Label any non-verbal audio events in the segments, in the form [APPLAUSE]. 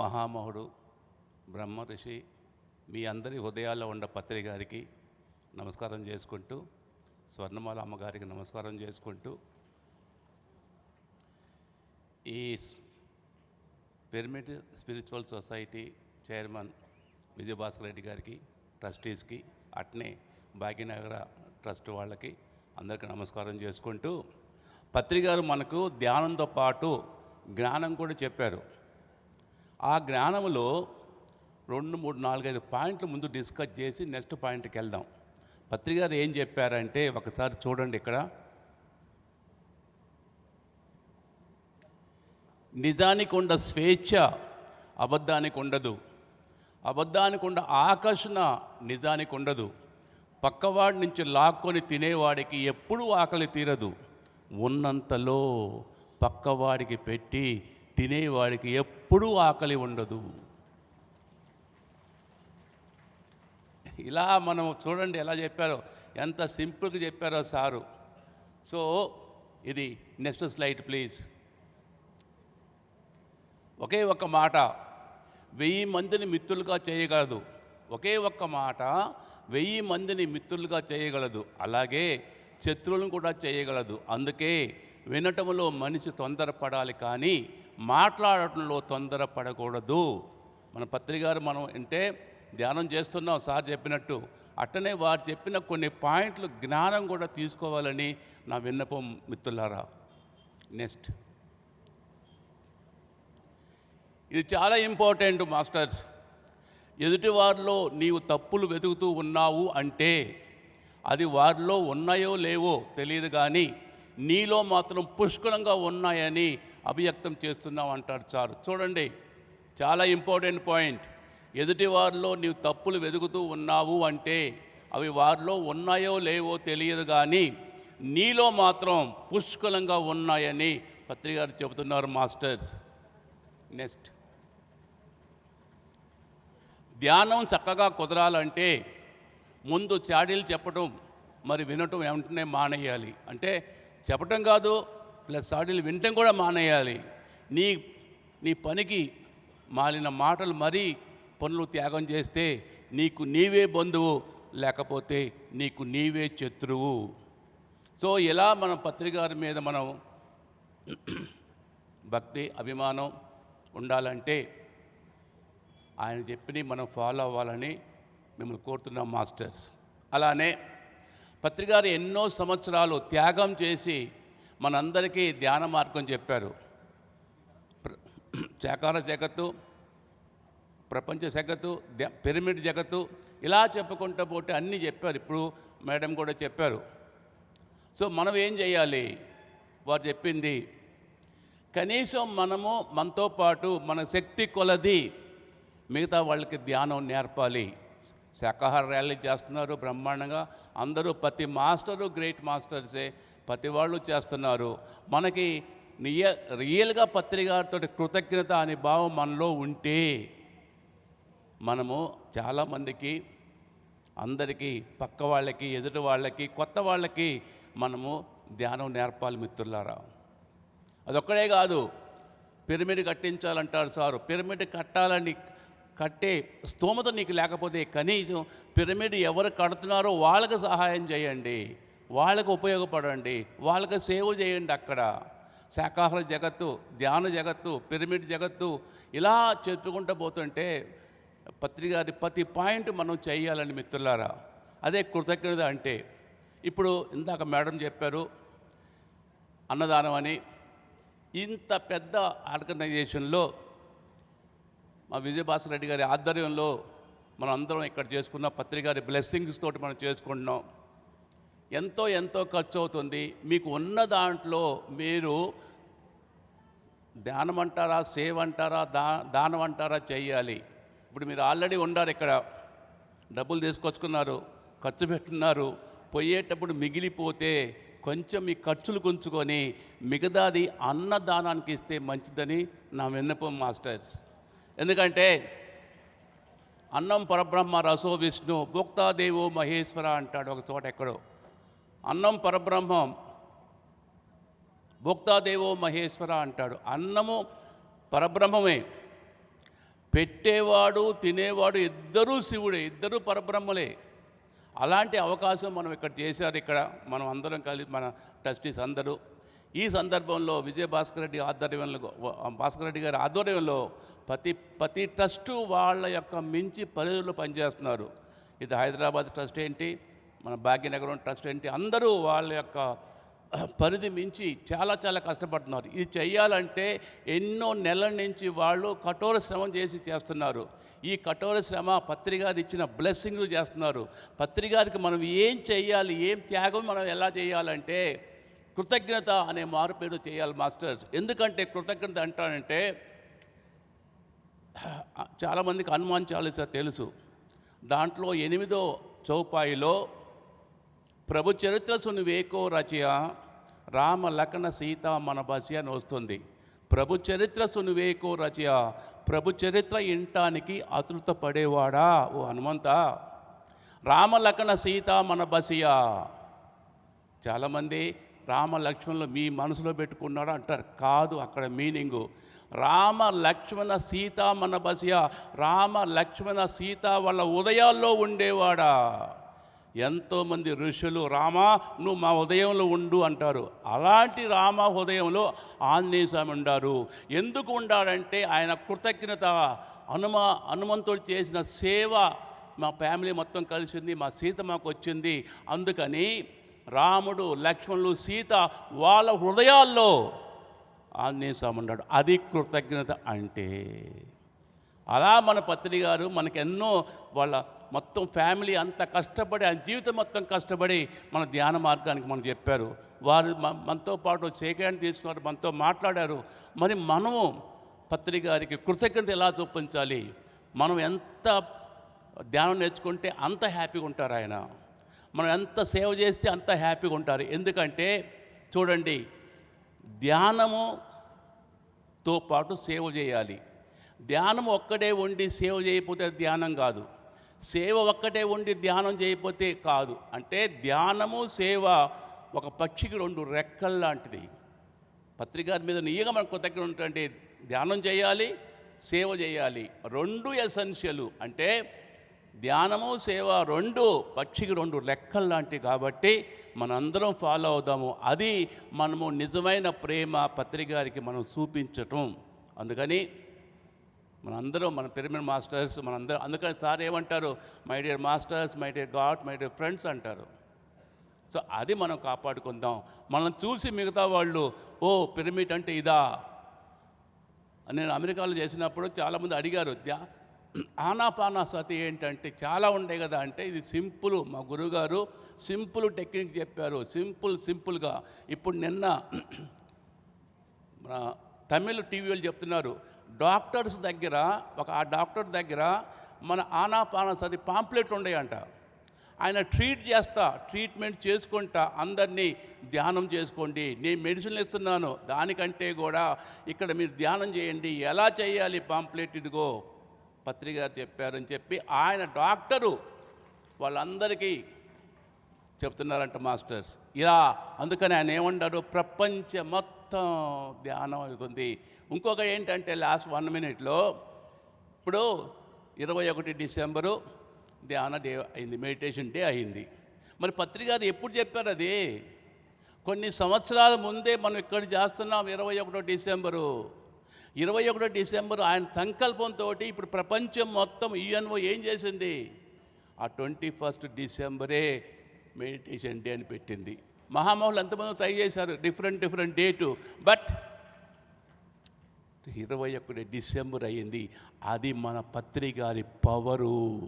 మహామహుడు బ్రహ్మ ఋషి మీ అందరి హృదయాల్లో ఉన్న పత్రి గారికి నమస్కారం చేసుకుంటూ స్వర్ణమాల అమ్మగారికి నమస్కారం చేసుకుంటూ ఈ pyramid spiritual society chairman Vijayabhaskar Reddy గారికి ట్రస్టీస్కి అట్నే భాగ్యనగర ట్రస్ట్ వాళ్ళకి అందరికీ నమస్కారం చేసుకుంటూ పత్రికారు మనకు ధ్యానంతో పాటు జ్ఞానం కూడా చెప్పారు. ఆ జ్ఞానంలో రెండు మూడు నాలుగైదు పాయింట్లు ముందు డిస్కస్ చేసి నెక్స్ట్ పాయింట్కి వెళ్దాం. పత్రికారు ఏం చెప్పారంటే ఒకసారి చూడండి ఇక్కడ. నిజానికి ఉండ స్వేచ్ఛ అబద్ధానికి ఉండదు అబద్ధానికి ఉండ ఆకర్షణ నిజానికి ఉండదు పక్కవాడి నుంచి లాక్కొని తినేవాడికి ఎప్పుడూ ఆకలి తీరదు. ఉన్నంతలో పక్కవాడికి పెట్టి తినేవాడికి ఎప్పుడూ ఆకలి ఉండదు. ఇలా మనం చూడండి ఎలా చెప్పారో ఎంత సింపుల్గా చెప్పారో సారు. సో ఇది నెక్స్ట్ స్లైడ్ ప్లీజ్. ఒకే ఒక్క మాట వెయ్యి మందిని మిత్రులుగా చేయగలదు. ఒకే ఒక్క మాట వెయ్యి మందిని మిత్రులుగా చేయగలదు. అలాగే శత్రువులను కూడా చేయగలదు. అందుకే వినటంలో మనిషి తొందరపడాలి కానీ మాట్లాడటంలో తొందరపడకూడదు. మన పత్రికారు మనం అంటే ధ్యానం చేస్తున్నాం సార్ చెప్పినట్టు. అట్టనే వారు చెప్పిన కొన్ని పాయింట్లు జ్ఞానం కూడా తీసుకోవాలని నా విన్నపం మిత్రులారా. నెక్స్ట్. ఇది చాలా ఇంపార్టెంట్ మాస్టర్స్. ఎదుటి వారిలో నీవు తప్పులు వెతుకుతూ ఉన్నావు అంటే అది వారిలో ఉన్నాయో లేవో తెలియదు కానీ నీలో మాత్రం పుష్కలంగా ఉన్నాయని అభివ్యక్తం చేస్తున్నాం అంటారు సార్ చూడండి చాలా ఇంపార్టెంట్ పాయింట్. ఎదుటి వారిలో నీవు తప్పులు వెతుకుతూ ఉన్నావు అంటే అవి వారిలో ఉన్నాయో లేవో తెలియదు కానీ నీలో మాత్రం పుష్కలంగా ఉన్నాయని పత్రికారు చెబుతున్నారు మాస్టర్స్. నెక్స్ట్. ధ్యానం చక్కగా కుదరాలంటే ముందు చాడీలు చెప్పడం మరి వినటం వెంటనే మానేయాలి. అంటే చెప్పటం కాదు ప్లస్ ఆడియోలు వినటం కూడా మానేయాలి. నీ నీ పనికి మాలిన మాటలు మరీ పనులు త్యాగం చేస్తే నీకు నీవే బంధువు లేకపోతే నీకు నీవే శత్రువు. సో ఇలా మన పత్రికారి మీద మనం భక్తి అభిమానం ఉండాలంటే ఆయన చెప్పినవి మనం ఫాలో అవ్వాలని మిమ్మల్ని కోరుతున్నాం మాస్టర్స్. అలానే పత్రికారు ఎన్నో సంవత్సరాలు త్యాగం చేసి మనందరికీ ధ్యాన మార్గం చెప్పారు. ప్ర- శాకార జగత్తు ప్రపంచ జగత్తు పిరమిడ్ జగత్తు ఇలా చెప్పుకుంటూ పోతే అన్నీ చెప్పారు. ఇప్పుడు మేడం కూడా చెప్పారు. సో మనం ఏం చేయాలి? వారు చెప్పింది కనీసం మనము మనతో పాటు మన శక్తి కొలది మిగతా వాళ్ళకి ధ్యానం నేర్పాలి. శాకాహార ర్యాలీ చేస్తున్నారు బ్రహ్మాండంగా. అందరూ ప్రతి మాస్టరు గ్రేట్ మాస్టర్సే. ప్రతి వాళ్ళు చేస్తున్నారు. మనకి నియ రియల్గా పత్రికారితో కృతజ్ఞత అనే భావం మనలో ఉంటే మనము చాలామందికి అందరికీ పక్క వాళ్ళకి ఎదుటి వాళ్ళకి కొత్త వాళ్ళకి మనము ధ్యానం నేర్పాలి మిత్రులారా. అదొక్కడే కాదు పిరమిడ్ కట్టించాలంటారు సారు. పిరమిడ్ కట్టాలని కట్టే స్తోమత నీకు లేకపోతే కనీసం పిరమిడ్ ఎవరు కడుతున్నారో వాళ్ళకి సహాయం చేయండి. వాళ్ళకు ఉపయోగపడండి వాళ్ళకి సేవ చేయండి అక్కడ. శాకాహార జగత్తు ధ్యాన జగత్తు పిరమిడ్ జగత్తు ఇలా చెప్పుకుంటూ పోతుంటే పత్రికారి ప్రతి పాయింట్ మనం చేయాలని మిత్రులారా. అదే కృతజ్ఞత అంటే. ఇప్పుడు ఇందాక మేడం చెప్పారు అన్నదానం అని. ఇంత పెద్ద ఆర్గనైజేషన్లో మా విజయభాస్కర్ రెడ్డి గారి ఆధ్వర్యంలో మనం అందరం ఇక్కడ చేసుకున్న పత్రికారి బ్లెస్సింగ్స్ తోటి మనం చేసుకుంటున్నాం. ఎంతో ఎంతో ఖర్చు అవుతుంది మీకు ఉన్న దాంట్లో మీరు ధ్యానం అంటారా సేవ్ అంటారా దా దానం అంటారా చేయాలి ఇప్పుడు మీరు ఆల్రెడీ ఉన్నారు ఇక్కడ. డబ్బులు తీసుకొచ్చుకున్నారు ఖర్చు పెట్టున్నారు. పోయేటప్పుడు మిగిలిపోతే కొంచెం మీ ఖర్చులు గుంచుకొని మిగతాది అన్నదానానికి ఇస్తే మంచిదని నా విన్నపం మాస్టర్స్. ఎందుకంటే అన్నం పరబ్రహ్మ రసో విష్ణు భోక్తాదేవో మహేశ్వర అంటాడు ఒక చోట ఎక్కడో. అన్నం పరబ్రహ్మం. భోక్తాదేవో మహేశ్వర అంటాడు. అన్నము పరబ్రహ్మమే. పెట్టేవాడు తినేవాడు ఇద్దరూ శివుడే ఇద్దరూ పరబ్రహ్మలే. అలాంటి అవకాశం మనం ఇక్కడ చేశారు ఇక్కడ. మనం అందరం కలిసి మన ట్రస్టీస్ అందరూ. ఈ సందర్భంలో విజయ భాస్కర్ రెడ్డి ఆధ్వర్యంలో భాస్కర్ రెడ్డి గారి ఆధ్వర్యంలో ప్రతి ప్రతి ట్రస్టు వాళ్ళ యొక్క మించి పరిధిలో పనిచేస్తున్నారు. ఇది హైదరాబాద్ ట్రస్ట్ ఏంటి? మన భాగ్యనగరం ట్రస్ట్ ఏంటి అందరూ వాళ్ళ యొక్క పరిధి మించి చాలా చాలా కష్టపడుతున్నారు. ఇది చేయాలంటే ఎన్నో నెలల నుంచి వాళ్ళు కఠోర శ్రమ చేసి చేస్తున్నారు. ఈ కఠోర శ్రమ పత్రికారు ఇచ్చిన బ్లెస్సింగ్లు చేస్తున్నారు. పత్రికారికి మనం ఏం చేయాలి ఏం త్యాగం మనం ఎలా చేయాలంటే కృతజ్ఞత అనే మారుపేరు చేయాలి మాస్టర్స్. ఎందుకంటే కృతజ్ఞత అంటానంటే చాలామందికి హనుమాన్ చాలీసా తెలుసు. దాంట్లో ఎనిమిదో చౌపాయిలో ప్రభు చరిత్ర సునివేకో రచయ రామ లఖన సీత మన బసి అని వస్తుంది. ప్రభు చరిత్ర సునివేకో రచయ ప్రభు చరిత్ర ఇంటానికి అతృత పడేవాడా ఓ హనుమంత రామ సీత మన బసియా. చాలామంది రామ లక్ష్మణులు మీ మనసులో పెట్టుకున్నాడు అంటారు. కాదు అక్కడ మీనింగు. రామ లక్ష్మణ సీత మన బసియా రామ లక్ష్మణ సీత వాళ్ళ ఉదయాల్లో ఉండేవాడా? ఎంతోమంది ఋషులు రామ నువ్వు మా ఉదయంలో ఉండు అంటారు. అలాంటి రామ హృదయంలో ఆంజనేయ స్వామి ఉండారు. ఎందుకు ఉండాడంటే ఆయన కృతజ్ఞత హనుమ హనుమంతుడు చేసిన సేవ మా ఫ్యామిలీ మొత్తం కలిసింది మా సీత మాకు వచ్చింది. అందుకని రాముడు లక్ష్మణులు సీత వాళ్ళ హృదయాల్లో ఆంజనేయ స్వామి ఉన్నాడు. అది కృతజ్ఞత అంటే. అలా మన పత్రి గారు మనకెన్నో వాళ్ళ మొత్తం ఫ్యామిలీ అంత కష్టపడి ఆయన జీవితం మొత్తం కష్టపడి మన ధ్యాన మార్గానికి మనం చెప్పారు. వారు మనతో పాటు చేకాయని తీసుకున్నారు మనతో మాట్లాడారు. మరి మనము పత్రి గారికి కృతజ్ఞత ఎలా చూపించాలి? మనం ఎంత ధ్యానం నేర్చుకుంటే అంత హ్యాపీగా ఉంటారు ఆయన. మనం ఎంత సేవ చేస్తే అంత హ్యాపీగా ఉంటారు. ఎందుకంటే చూడండి ధ్యానముతో పాటు సేవ చేయాలి. ధ్యానం ఒక్కడే ఉండి సేవ చేయకపోతే ధ్యానం కాదు. సేవ ఒక్కటే ఉండి ధ్యానం చేయకపోతే కాదు. అంటే ధ్యానము సేవ ఒక పక్షికి రెండు రెక్కలు లాంటిది. పత్రిక మీద నియ్యగా మనకు దగ్గర ఉంటుంటే ధ్యానం చేయాలి సేవ చేయాలి. రెండు ఎసెన్షియల్. అంటే ధ్యానము సేవ రెండు పక్షికి రెండు లెక్కలు లాంటివి కాబట్టి మనందరం ఫాలో అవుదాము. అది మనము నిజమైన ప్రేమ పత్రికారికి మనం చూపించటం. అందుకని మనందరం మన పిరమిడ్ మాస్టర్స్ మనందరం అందుకని సార్ ఏమంటారు? My dear masters my dear god my dear friends అంటారు. సో అది మనం కాపాడుకుందాం. మనం చూసి మిగతా వాళ్ళు ఓ పిరమిడ్ అంటే ఇదా? నేను అమెరికాలో చేసినప్పుడు చాలామంది అడిగారు ధ్యా ఆనాపానా సతి ఏంటంటే చాలా ఉండే కదా అంటే ఇది సింపుల్ మా గురువుగారు సింపుల్ టెక్నిక్ చెప్పారు. సింపుల్ సింపుల్గా. ఇప్పుడు నిన్న [CLEARS THROAT] మన తమిళ్ టీవీలు చెప్తున్నారు డాక్టర్స్ దగ్గర ఒక ఆ డాక్టర్ దగ్గర మన ఆనాపాన సది పాంప్లెట్లు ఉన్నాయంట ఆయన ట్రీట్ చేస్తా ట్రీట్మెంట్ చేసుకుంటా అందరినీ ధ్యానం చేసుకోండి. నేను మెడిసిన్లు ఇస్తున్నాను దానికంటే కూడా ఇక్కడ మీరు ధ్యానం చేయండి. ఎలా చేయాలి పాంప్లెట్ ఇదిగో? పత్రిక చెప్పారని చెప్పి ఆయన డాక్టరు వాళ్ళందరికీ చెప్తున్నారంట మాస్టర్స్. ఇలా అందుకని ఆయన ఏమంటారు? ప్రపంచ మొత్తం మొత్తం ధ్యానం అవుతుంది. ఇంకొక ఏంటంటే లాస్ట్ వన్ మినిట్లో ఇప్పుడు ఇరవై ఒకటి డిసెంబరు ధ్యాన డే అయింది మెడిటేషన్ డే అయింది. మరి పత్రికారు ఎప్పుడు చెప్పారు అది? కొన్ని సంవత్సరాల ముందే మనం ఇక్కడ చేస్తున్నాం ఇరవై ఒకటో డిసెంబరు. ఇరవై ఒకటో డిసెంబరు ఆయన సంకల్పంతో ఇప్పుడు ప్రపంచం మొత్తం యుఎన్ఓ ఏం చేసింది? ఆ ట్వంటీ ఫస్ట్ డిసెంబరే మెడిటేషన్ డే అని పెట్టింది. మహామహులు ఎంతమంది ట్రై చేశారు. డిఫరెంట్ డిఫరెంట్ డేటు బట్ ఇరవై ఒకటి డిసెంబర్ అయ్యింది. అది మన పత్రి గారి పవరు.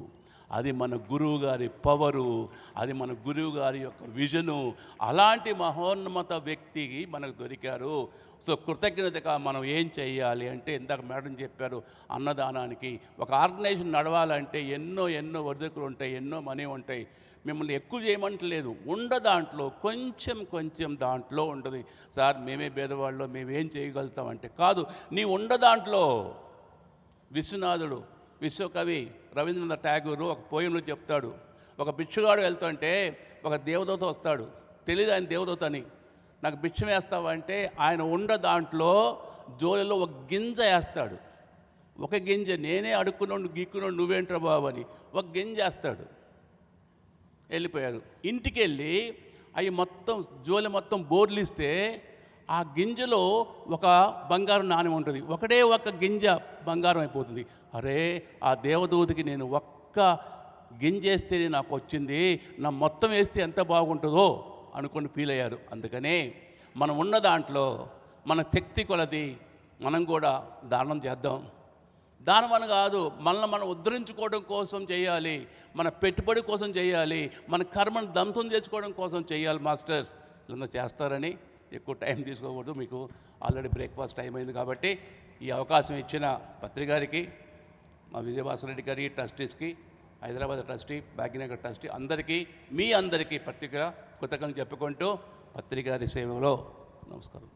అది మన గురువు గారి పవరు. అది మన గురువు గారి యొక్క విజను. అలాంటి మహోన్నత వ్యక్తికి మనకు దొరికారు. సో కృతజ్ఞతగా మనం ఏం చేయాలి అంటే ఇందాక మేడం చెప్పారు అన్నదానానికి ఒక ఆర్గనైజేషన్ నడవాలంటే ఎన్నో ఎన్నో వదుకులు ఉంటాయి ఎన్నో మనీ ఉంటాయి. మిమ్మల్ని ఎక్కువ చేయమంటలేదు. ఉండ దాంట్లో కొంచెం కొంచెం దాంట్లో ఉండదు సార్ మేమే భేదవాళ్ళు మేమేం చేయగలుగుతాం అంటే కాదు. నీ ఉండ దాంట్లో విశ్వనాథుడు విశ్వకవి రవీంద్రనాథ్ ఠాగూరు ఒక పోయంలో చెప్తాడు. ఒక భిక్షుగాడు వెళ్తుంటే ఒక దేవదూత వస్తాడు. తెలియదు ఆయన దేవదూత అని. నాకు భిక్షం వేస్తావా? అంటే ఆయన ఉండ దాంట్లో జోలిలో ఒక గింజ వేస్తాడు. ఒక గింజ నేనే అడుక్కున్నాడు గీక్కున్నాడు నువ్వేంట్రా బాబు అని. ఒక గింజ వేస్తాడు. వెళ్ళిపోయారు. ఇంటికి వెళ్ళి అవి మొత్తం జోలి మొత్తం బోర్లు ఇస్తే ఆ గింజలో ఒక బంగారం నాణ్యం ఉంటుంది. ఒకటే ఒక గింజ బంగారం అయిపోతుంది. అరే ఆ దేవదూతికి నేను ఒక్క గింజ వేస్తే నాకు వచ్చింది నా మొత్తం వేస్తే ఎంత బాగుంటుందో అనుకొని ఫీల్ అయ్యారు. అందుకనే మనం ఉన్న దాంట్లో మన శక్తి కొలది మనం కూడా దానం చేద్దాం. దానివల్ల కాదు మనల్ని మనం ఉద్ధరించుకోవడం కోసం చేయాలి మన పెట్టుబడి కోసం చేయాలి మన కర్మను దంతం చేసుకోవడం కోసం చేయాలి మాస్టర్స్. ఇలా చేస్తారని ఎక్కువ టైం తీసుకోకూడదు మీకు ఆల్రెడీ బ్రేక్ఫాస్ట్ టైం అయింది కాబట్టి ఈ అవకాశం ఇచ్చిన పత్రికారికి మా విజయభాస్కర్ గారి ట్రస్టీస్కి హైదరాబాద్ ట్రస్టీ భాగ్యనగర్ ట్రస్టీ అందరికీ మీ అందరికీ పత్రిక కృతజ్ఞతలు చెప్పుకుంటూ పత్రికారి సేవలో నమస్కారం.